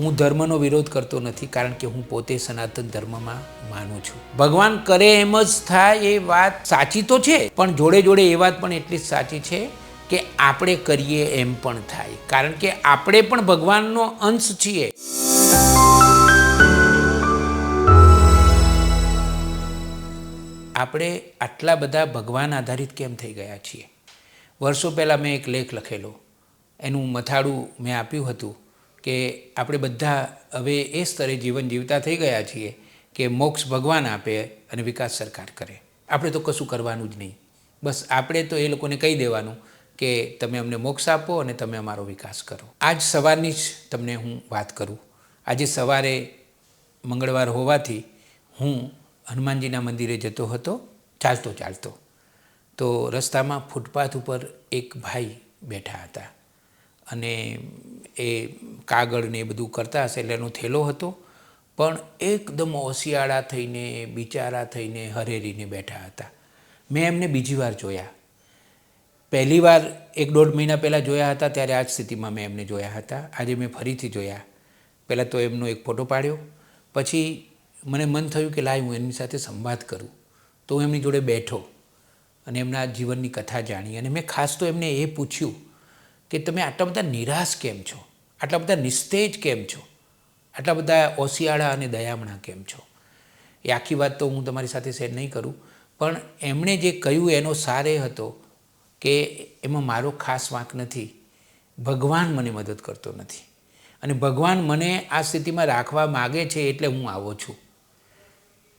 હું ધર્મનો વિરોધ કરતો નથી કારણ કે હું પોતે સનાતન ધર્મમાં માનું છું. ભગવાન કરે એમ જ થાય એ વાત સાચી તો છે, પણ જોડે જોડે એ વાત પણ એટલી જ સાચી છે કે આપણે કરીએ એમ પણ થાય. કારણ કે આપણે પણ ભગવાનનો અંશ છીએ. આપણે આટલા બધા ભગવાન આધારિત કેમ થઈ ગયા છીએ? વર્ષો પહેલાં મેં એક લેખ લખેલો. એનું મથાળું મેં આપ્યું હતું. કે આપણે બધા હવે એ સ્તરે જીવન જીવતા થઈ ગયા છીએ કે મોક્ષ ભગવાન આપે અને વિકાસ સરકાર કરે. આપણે તો કશું કરવાનું જ નહીં. બસ આપણે તો એ લોકોને કહી દેવાનું કે તમે અમને મોક્ષ આપો અને તમે અમારો વિકાસ કરો. આજ સવારની જ તમને હું વાત કરું. આજે સવારે મંગળવાર હોવાથી હું હનુમાનજીના મંદિરે જતો હતો, ચાલતો ચાલતો. તો રસ્તામાં ફૂટપાથ ઉપર એક ભાઈ બેઠા હતા. અને એ કાગળ ને એ બધું કરતા હશે એટલે એનો થેલો હતો. પણ એકદમ ઓશિયાળા થઈને, બિચારા થઈને હરેરીને બેઠા હતા. મેં એમને બીજી વાર જોયા. પહેલી વાર એક દોઢ મહિના પહેલાં જોયા હતા, ત્યારે આ જ સ્થિતિમાં મેં એમને જોયા હતા. આજે મેં ફરીથી જોયા. પહેલાં તો એમનો એક ફોટો પાડ્યો. પછી મને મન થયું કે લાય, હું એમની સાથે સંવાદ કરું. તો હું એમની જોડે બેઠો અને એમના જીવનની કથા જાણી. અને મેં ખાસ તો એમને એ પૂછ્યું કે તમે આટલા બધા નિરાશ કેમ છો? આટલા બધા નિસ્તેજ કેમ છો? આટલા બધા ઓશિયાળા અને દયામણા કેમ છો? એ આખી વાત તો હું તમારી સાથે શેર નહીં કરું, પણ એમણે જે કહ્યું એનો સાર એ હતો કે એમાં મારો ખાસ વાંક નથી. ભગવાન મને મદદ કરતો નથી. અને ભગવાન મને આ સ્થિતિમાં રાખવા માગે છે એટલે હું આવો છું.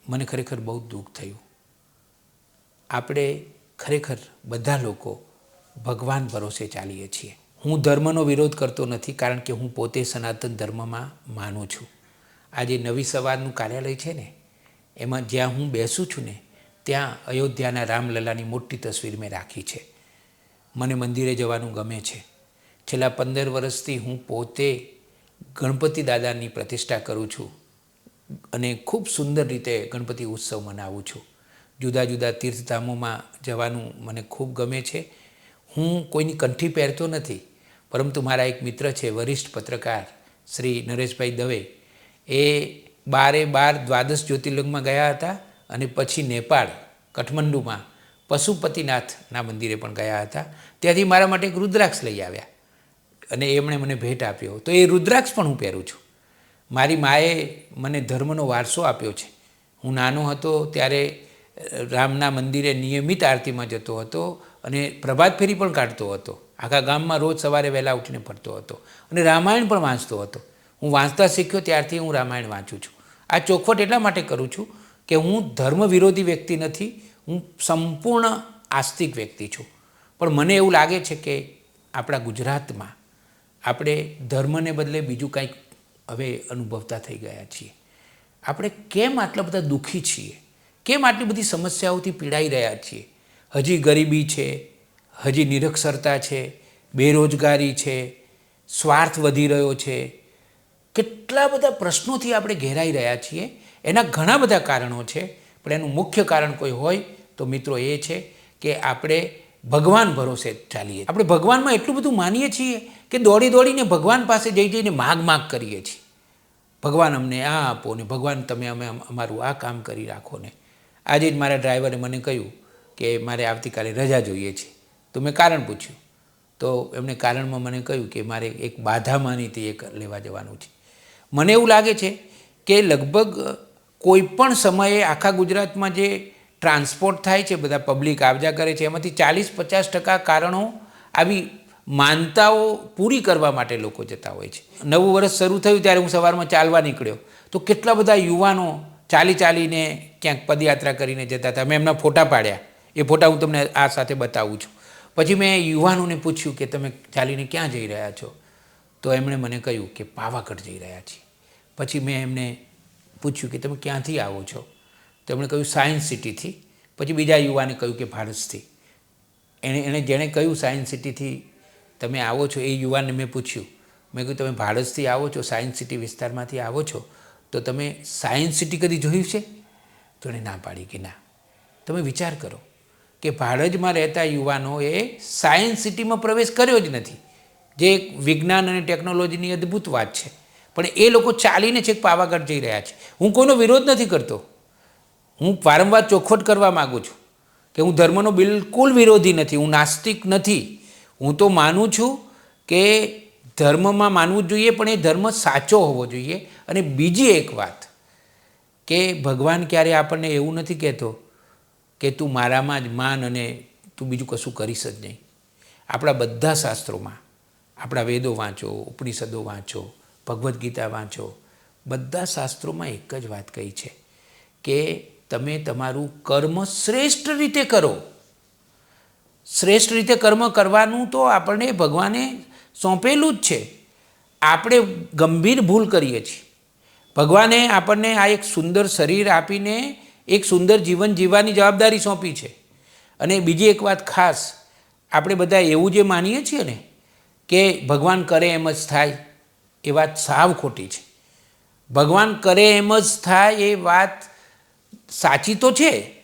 મને ખરેખર બહુ દુઃખ થયું. આપણે ખરેખર બધા લોકો ભગવાન ભરોસે ચાલીએ છીએ. હું ધર્મનો વિરોધ કરતો નથી કારણ કે હું પોતે સનાતન ધર્મમાં માનું છું. આ જે નવી સવારનું કાર્યાલય છે ને, એમાં જ્યાં હું બેસું છું ને, ત્યાં અયોધ્યાના રામલલાની મોટી તસવીર મેં રાખી છે. મને મંદિરે જવાનું ગમે છે. છેલ્લા પંદર વર્ષથી હું પોતે ગણપતિ દાદાની પ્રતિષ્ઠા કરું છું અને ખૂબ સુંદર રીતે ગણપતિ ઉત્સવ મનાવું છું. જુદા જુદા તીર્થધામોમાં જવાનું મને ખૂબ ગમે છે. હું કોઈની કંઠી પહેરતો નથી. પરંતુ મારા એક મિત્ર છે, વરિષ્ઠ પત્રકાર શ્રી નરેશભાઈ દવે. એ બારે બાર દ્વાદશ જ્યોતિર્લિંગમાં ગયા હતા અને પછી નેપાળ, કઠમંડુમાં પશુપતિનાથના મંદિરે પણ ગયા હતા. ત્યાંથી મારા માટે એક રુદ્રાક્ષ લઈ આવ્યા અને એમણે મને ભેટ આપ્યો. તો એ રુદ્રાક્ષ પણ હું પહેરું છું. મારી માએ મને ધર્મનો વારસો આપ્યો છે. હું નાનો હતો ત્યારે રામના મંદિરે નિયમિત આરતીમાં જતો હતો અને પ્રભાત ફેરી પણ કાઢતો હતો. આખા ગામમાં રોજ સવારે વહેલા ઉઠીને ફરતો હતો અને રામાયણ પણ વાંચતો હતો. હું વાંચતા શીખ્યો ત્યારથી હું રામાયણ વાંચું છું. આ ચોખવટ એટલા માટે કરું છું કે હું ધર્મ વિરોધી વ્યક્તિ નથી, હું સંપૂર્ણ આસ્તિક વ્યક્તિ છું. પણ મને એવું લાગે છે કે આપણા ગુજરાતમાં આપણે ધર્મને બદલે બીજું કંઈક હવે અનુભવતા થઈ ગયા છીએ. આપણે કેમ આટલા બધા દુઃખી છીએ? કેમ આટલી બધી સમસ્યાઓથી પીડાઈ રહ્યા છીએ? હજી ગરીબી છે હજી નિરક્ષરતા છે, બેરોજગારી છે, સ્વાર્થ વધી રહ્યો છે. કેટલા બધા પ્રશ્નોથી આપણે ઘેરાઈ રહ્યા છીએ. એના ઘણા બધા કારણો છે, પણ એનું મુખ્ય કારણ કોઈ હોય તો મિત્રો એ છે કે આપણે ભગવાન ભરોસે ચાલીએ આપણે ભગવાનમાં એટલું બધું માનીએ છીએ કે દોડી દોડીને ભગવાન પાસે જઈ જઈને માગ માગ કરીએ છીએ. ભગવાન અમને આ આપો ને, ભગવાન તમે અમે, અમારું આ કામ કરી રાખો ને. આજે જ મારા ડ્રાઈવરે મને કહ્યું કે મારે આવતીકાલે રજા જોઈએ છે. તો મેં કારણ પૂછ્યું. તો એમણે કારણમાં મને કહ્યું કે મારે એક બાધામાંની તે એક લેવા જવાનું છે. મને એવું લાગે છે કે લગભગ કોઈ પણ સમયે આખા ગુજરાતમાં જે ટ્રાન્સપોર્ટ થાય છે, બધા પબ્લિક આવજા કરે છે, એમાંથી ચાલીસ પચાસ ટકા કારણો આવી માનતાઓ પૂરી કરવા માટે લોકો જતા હોય છે. નવું વર્ષ શરૂ થયું ત્યારે હું સવારમાં ચાલવા નીકળ્યો. તો કેટલા બધા યુવાનો ચાલી ચાલીને ક્યાંક પદયાત્રા કરીને જતા હતા. મેં એમના ફોટા પાડ્યા. એ ફોટા હું તમને આ સાથે બતાવું છું. પછી મેં યુવાનોને પૂછ્યું કે તમે ચાલીને ક્યાં જઈ રહ્યા છો? તો એમણે મને કહ્યું કે પાવાગઢ જઈ રહ્યા છીએ. પછી મેં એમને પૂછ્યું કે તમે ક્યાંથી આવો છો? તો એમણે કહ્યું સાયન્સ સિટીથી. પછી બીજા યુવાને કહ્યું કે ભારતથી. એણે એણે જેણે કહ્યું સાયન્સ સિટીથી તમે આવો છો એ યુવાનને મેં પૂછ્યું. મેં કહ્યું તમે ભારતથી આવો છો, સાયન્સ સિટી વિસ્તારમાંથી આવો છો? તો તમે સાયન્સ સિટી કદી જોયું છે? તો એણે ના પાડી કે ના. તમે વિચાર કરો. કે ભાડજમાં રહેતા યુવાનોએ સાયન્સ સિટીમાં પ્રવેશ કર્યો જ નથી. જે વિજ્ઞાન અને ટેકનોલોજીની અદ્ભુત વાત છે. પણ એ લોકો ચાલીને છેક પાવાગઢ જઈ રહ્યા છે. હું કોઈનો વિરોધ નથી કરતો. હું વારંવાર ચોખવટ કરવા માગું છું કે હું ધર્મનો બિલકુલ વિરોધી નથી, હું નાસ્તિક નથી. હું તો માનું છું કે ધર્મમાં માનવું જોઈએ, પણ એ ધર્મ સાચો હોવો જોઈએ. અને બીજી એક વાત કે ભગવાન ક્યારે આપણને એવું નથી કહેતો કે તું મારામાં જ માન અને તું બીજું કશું કરીશ જ નહીં. આપણા બધા શાસ્ત્રોમાં આપણા વેદો વાંચો, ઉપનિષદો વાંચો, ભગવદ્ ગીતા વાંચો, બધા શાસ્ત્રોમાં એક જ વાત કહી છે કે તમે તમારું કર્મ શ્રેષ્ઠ રીતે કરો. શ્રેષ્ઠ રીતે કર્મ કરવાનું તો આપણને ભગવાને સોંપેલું જ છે. આપણે ગંભીર ભૂલ કરીએ છીએ. ભગવાને આપણને આ એક સુંદર શરીર આપીને એક સુંદર જીવન જીવવાની જવાબદારી સોંપી છે. અને બીજી એક વાત ખાસ, આપણે બધા એવું જે માનીએ છીએ ને, કે ભગવાન કરે એમ જ થાય, એ વાત સાવ ખોટી છે. ભગવાન કરે એમ જ થાય એ વાત સાચી તો છે,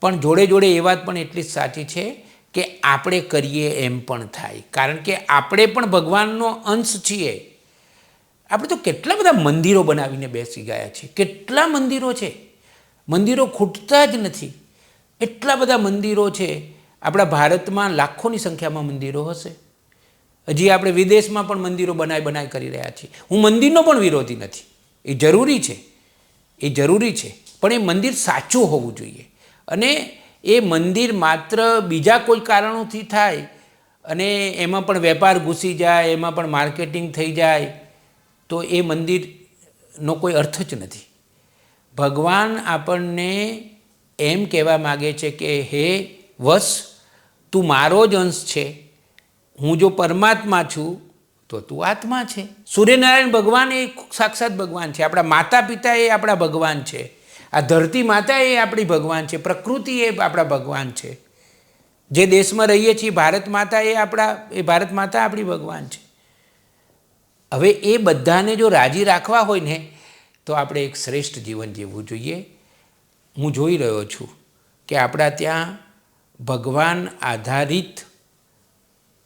પણ જોડે જોડે એ વાત પણ એટલી જ સાચી છે કે આપણે કરીએ એમ પણ થાય. કારણ કે આપણે પણ ભગવાનનો અંશ છીએ. આપણે તો કેટલા બધા મંદિરો બનાવીને બેસી ગયા છીએ. કેટલા મંદિરો છે. મંદિરો ખૂટતા જ નથી. એટલા બધા મંદિરો છે, આપણા ભારતમાં લાખોની સંખ્યામાં મંદિરો હશે. હજી આપણે વિદેશમાં પણ મંદિરો બનાવી બનાવી કરી રહ્યા છીએ. હું મંદિરનો પણ વિરોધી નથી. એ જરૂરી છે. એ જરૂરી છે. પણ એ મંદિર સાચું હોવું જોઈએ. અને એ મંદિર માત્ર બીજા કોઈ કારણોથી થાય અને એમાં પણ વેપાર ઘૂસી જાય, એમાં પણ માર્કેટિંગ થઈ જાય, તો એ મંદિરનો કોઈ અર્થ જ નથી. ભગવાન આપણને એમ કહેવા માગે છે કે, હે વસ તું મારો જ અંશ છે. હું જો પરમાત્મા છું, તો તું આત્મા છે. સૂર્યનારાયણ ભગવાન એ સાક્ષાત ભગવાન છે. આપણા માતા પિતા એ આપણા ભગવાન છે. આ ધરતી માતા એ આપણી ભગવાન છે. પ્રકૃતિ એ આપણા ભગવાન છે. જે દેશમાં રહીએ છીએ, ભારત માતા એ આપણા, એ ભારત માતા આપણી ભગવાન છે. હવે એ બધાને જો રાજી રાખવા હોય ને તો આપણે એક શ્રેષ્ઠ જીવન જીવવું જોઈએ. હું જોઈ રહ્યો છું કે આપણા ત્યાં ભગવાન આધારિત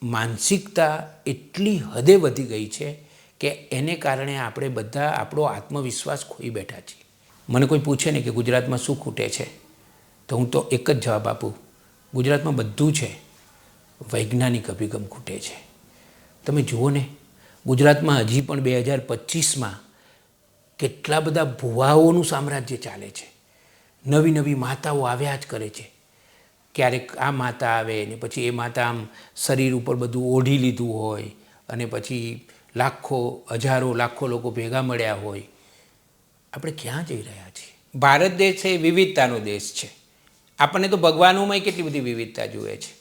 માનસિકતા એટલી હદે વધી ગઈ છે કે એને કારણે આપણે બધા આપણો આત્મવિશ્વાસ ખોઈ બેઠા છીએ. મને કોઈ પૂછે ને કે ગુજરાતમાં શું ખૂટે છે, તો હું તો એક જ જવાબ આપું. ગુજરાતમાં બધું છે, વૈજ્ઞાનિક અભિગમ ખૂટે છે. તમે જુઓ ને, ગુજરાતમાં હજી પણ બે હજાર પચીસમાં કેટલા બધા ભુવાઓનું સામ્રાજ્ય ચાલે છે. નવી નવી માતાઓ આવ્યા જ કરે છે. ક્યારેક આ માતા આવે ને પછી એ માતા આમ શરીર ઉપર બધું ઓઢી લીધું હોય અને પછી લાખો, હજારો, લાખો લોકો ભેગા મળ્યા હોય. આપણે ક્યાં જઈ રહ્યા છીએ? ભારત દેશ એ વિવિધતાનો દેશ છે. આપણને તો ભગવાનોમાં કેટલી બધી વિવિધતા જુએ છે.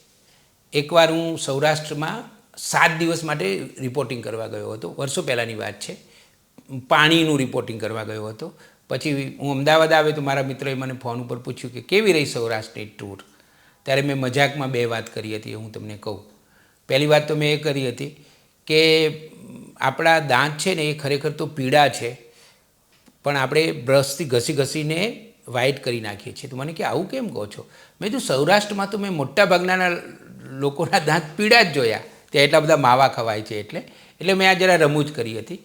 એકવાર હું સૌરાષ્ટ્રમાં સાત દિવસ માટે રિપોર્ટિંગ કરવા ગયો હતો. વર્ષો પહેલાંની વાત છે. પાણીનું રિપોર્ટિંગ કરવા ગયો હતો. પછી હું અમદાવાદ આવ્યો તો મારા મિત્રોએ મને ફોન ઉપર પૂછ્યું કે કેવી રહી સૌરાષ્ટ્રની ટૂર ત્યારે મેં મજાકમાં બે વાત કરી હતી હું તમને કહું. પહેલી વાત તો મેં એ કરી હતી કે આપણા દાંત છે ને એ ખરેખર તો પીડા છે, પણ આપણે બ્રશથી ઘસી ઘસીને વ્હાઇટ કરી નાખીએ છીએ. તો મને કે આવું કેમ કહો છો? મેં તો સૌરાષ્ટ્રમાં તો મેં મોટા ભાગના લોકોના દાંત પીડા જ જોયા. ત્યાં એટલા બધા માવા ખવાય છે એટલે. એટલે મેં આ જરા રમૂજ કરી હતી.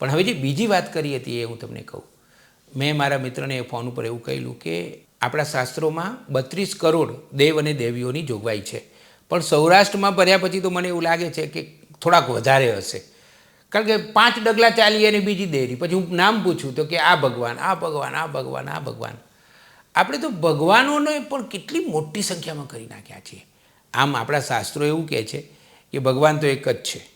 પણ હવે જે બીજી વાત કરી હતી એ હું તમને કહું. મેં મારા મિત્રને ફોન ઉપર એવું કહેલું કે આપણા શાસ્ત્રોમાં બત્રીસ કરોડ દેવ અને દેવીઓની જોગવાઈ છે. પણ સૌરાષ્ટ્રમાં ભર્યા પછી તો મને એવું લાગે છે કે થોડાક વધારે હશે. કારણ કે પાંચ ડગલા ચાલી અને બીજી દેરી. પછી હું નામ પૂછું તો કે આ ભગવાન આ ભગવાન આ ભગવાન આ ભગવાન. આપણે તો ભગવાનોને પણ કેટલી મોટી સંખ્યામાં કરી નાખ્યા છીએ. આમ આપણા શાસ્ત્રો એવું કહે છે કે ભગવાન તો એક જ છે.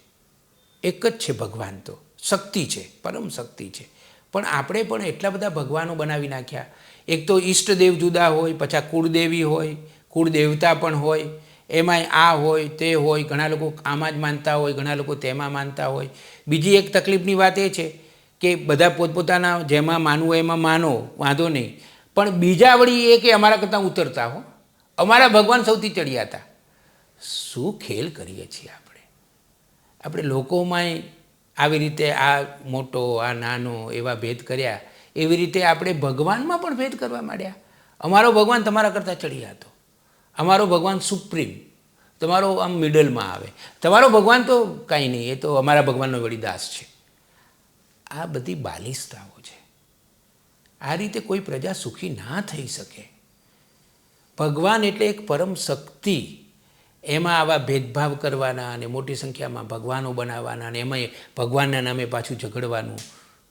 એક જ છે ભગવાન તો. શક્તિ છે, પરમ શક્તિ છે. પણ આપણે પણ એટલા બધા ભગવાનો બનાવી નાખ્યા. એક તો ઈષ્ટદેવ જુદા હોય, પછી કુળદેવી હોય, કુળદેવતા પણ હોય, એમાંય આ હોય, તે હોય, ઘણા લોકો આમાં જ માનતા હોય, ઘણા લોકો તેમાં માનતા હોય. બીજી એક તકલીફની વાત એ છે કે બધા પોતપોતાના જેમાં માનવું એમાં માનો, વાંધો નહીં. પણ બીજા વળી એ કે અમારા કરતાં ઉતરતા હો. અમારા ભગવાન સૌથી ચડ્યા હતા શું ખેલ કરીએ છીએ આપણે? આપણે લોકોમાંય આવી રીતે આ મોટો, આ નાનો એવા ભેદ કર્યા. એવી રીતે આપણે ભગવાનમાં પણ ભેદ કરવા માંડ્યા. અમારો ભગવાન તમારા કરતાં ચડિયા હતો. અમારો ભગવાન સુપ્રીમ. તમારો આમ મિડલમાં આવે. તમારો ભગવાન તો કાંઈ નહીં, એ તો અમારા ભગવાનનો વળી દાસ છે. આ બધી બાલિસ્તાઓ છે. આ રીતે કોઈ પ્રજા સુખી ના થઈ શકે. ભગવાન એટલે એક પરમ શક્તિ. એમાં આવા ભેદભાવ કરવાના અને મોટી સંખ્યામાં ભગવાનો બનાવવાના અને એમાં ભગવાનના નામે પાછું ઝઘડવાનું.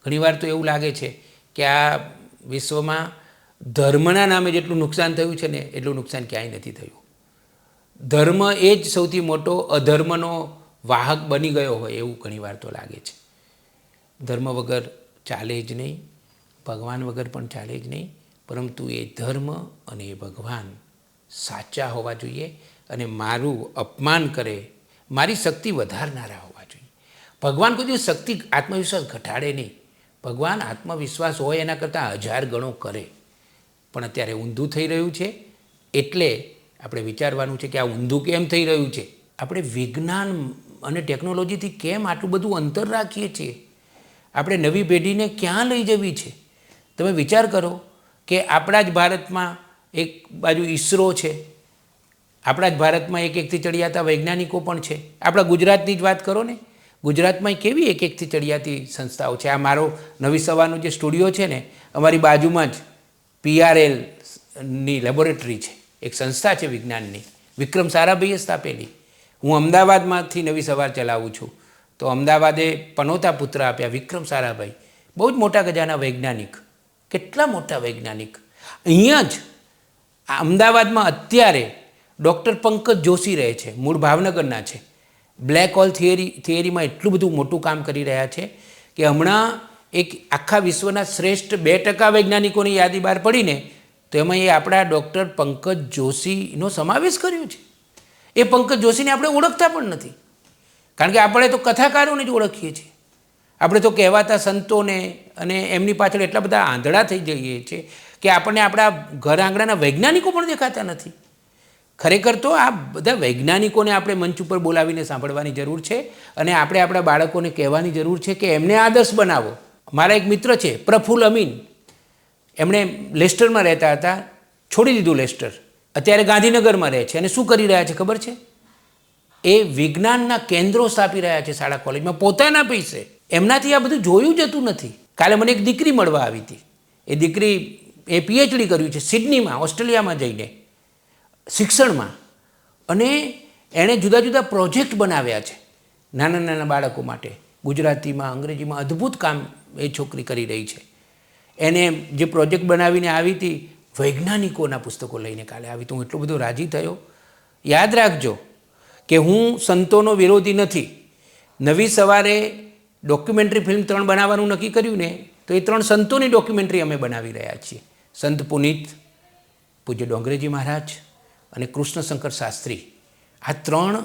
ઘણીવાર તો એવું લાગે છે કે આ વિશ્વમાં ધર્મના નામે જેટલું નુકસાન થયું છે ને એટલું નુકસાન ક્યાંય નથી થયું. ધર્મ એ જ સૌથી મોટો અધર્મનો વાહક બની ગયો હોય એવું ઘણીવાર તો લાગે છે. ધર્મ વગર ચાલે જ નહીં, ભગવાન વગર પણ ચાલે જ નહીં, પરંતુ એ ધર્મ અને એ ભગવાન સાચા હોવા જોઈએ અને મારું અપમાન કરે, મારી શક્તિ વધારનારા હોવા જોઈએ. ભગવાન કોઈ દિવસ શક્તિ આત્મવિશ્વાસ ઘટાડે નહીં. ભગવાન આત્મવિશ્વાસ હોય એના કરતાં હજાર ગણો કરે. પણ અત્યારે ઊંધું થઈ રહ્યું છે. એટલે આપણે વિચારવાનું છે કે આ ઊંધું કેમ થઈ રહ્યું છે? આપણે વિજ્ઞાન અને ટેકનોલોજીથી કેમ આટલું બધું અંતર રાખીએ છીએ? આપણે નવી પેઢીને ક્યાં લઈ જવી છે? તમે વિચાર કરો કે આપણા જ ભારતમાં એક બાજુ ઈસરો છે. આપણા જ ભારતમાં એક એકથી ચડિયાતા વૈજ્ઞાનિકો પણ છે. આપણા ગુજરાતની જ વાત કરો ને. ગુજરાતમાં કેવી એક એકથી ચડિયાતી સંસ્થાઓ છે? આ મારો નવી સવારનો જે સ્ટુડિયો છે ને, અમારી બાજુમાં જ પીઆરએલની લેબોરેટરી છે. એક સંસ્થા છે વિજ્ઞાનની. વિક્રમ સારાભાઈએ સ્થાપેલી. હું અમદાવાદમાંથી નવી સવાર ચલાવું છું. તો અમદાવાદે પનોતા પુત્ર આપ્યા વિક્રમ સારાભાઈ. બહુ જ મોટા ગજાના વૈજ્ઞાનિક. કેટલા મોટા વૈજ્ઞાનિક. અહીંયા જ અમદાવાદમાં અત્યારે ડૉક્ટર પંકજ જોશી રહે છે, મૂળ ભાવનગરના છે. બ્લેક હોલ થિયરી થિયરીમાં એટલું બધું મોટું કામ કરી રહ્યા છે કે હમણાં એક આખા વિશ્વના શ્રેષ્ઠ બે ટકા વૈજ્ઞાનિકોની યાદી બહાર પડીને તો એમાં એ આપણા ડૉક્ટર પંકજ જોશીનો સમાવેશ કર્યો છે. એ પંકજ જોશીને આપણે ઓળખતા પણ નથી. કારણ કે આપણે તો કથાકારોને જ ઓળખીએ છીએ. આપણે તો કહેવાતા સંતોને અને એમની પાછળ એટલા બધા આંધળા થઈ જઈએ છીએ કે આપણને આપણા ઘર આંગણાના વૈજ્ઞાનિકો પણ દેખાતા નથી. ખરેખર તો આ બધા વૈજ્ઞાનિકોને આપણે મંચ ઉપર બોલાવીને સાંભળવાની જરૂર છે અને આપણે આપણા બાળકોને કહેવાની જરૂર છે કે એમને આદર્શ બનાવો. મારા એક મિત્ર છે, પ્રફુલ અમીન. એમણે લેસ્ટરમાં રહેતા હતા, છોડી દીધું લેસ્ટર. અત્યારે ગાંધીનગરમાં રહે છે. અને શું કરી રહ્યા છે ખબર છે? એ વિજ્ઞાનના કેન્દ્રો સ્થાપી રહ્યા છે શાળા કોલેજમાં. પોતાના પૈસે. એમનાથી આ બધું જોયું જતું નથી. કાલે મને એક દીકરી મળવા આવી હતી. એ દીકરી એ પીએચડી કર્યું છે, સિડનીમાં, ઓસ્ટ્રેલિયામાં જઈને. શિક્ષણમાં. અને એણે જુદા જુદા પ્રોજેક્ટ બનાવ્યા છે. નાના નાના બાળકો માટે. ગુજરાતીમાં, અંગ્રેજીમાં અદ્ભુત કામ એ છોકરી કરી રહી છે. એને જે પ્રોજેક્ટ બનાવીને આવી હતી, વૈજ્ઞાનિકોના પુસ્તકો લઈને કાલે આવી. તો હું એટલો બધો રાજી થયો. યાદ રાખજો કે હું સંતોનો વિરોધી નથી. નવી સવારે ડોક્યુમેન્ટરી ફિલ્મ ત્રણ બનાવવાનું નક્કી કર્યું ને, તો એ ત્રણ સંતોની ડોક્યુમેન્ટરી અમે બનાવી રહ્યા છીએ. સંત પુનિત, પૂજ્ય ડોંગરેજી મહારાજ અને કૃષ્ણશંકર શાસ્ત્રી. આ ત્રણ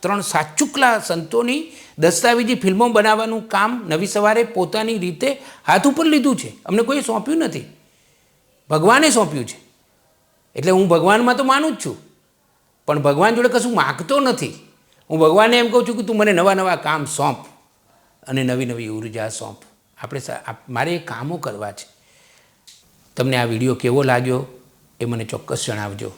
ત્રણ સાચુકલા સંતોની દસ્તાવેજી ફિલ્મો બનાવવાનું કામ નવી સવારે પોતાની રીતે હાથ ઉપર લીધું છે. અમને કોઈએ સોંપ્યું નથી. ભગવાને સોંપ્યું છે. એટલે હું ભગવાનમાં તો માનું જ છું. પણ ભગવાન જોડે કશું માગતો નથી. હું ભગવાનને એમ કહું છું કે તું મને નવા નવા કામ સોંપ અને નવી નવી ઊર્જા સોંપ. આપણે મારે એ કામો કરવા છે. તમને આ વીડિયો કેવો લાગ્યો? એ મને ચોક્કસ જણાવજો.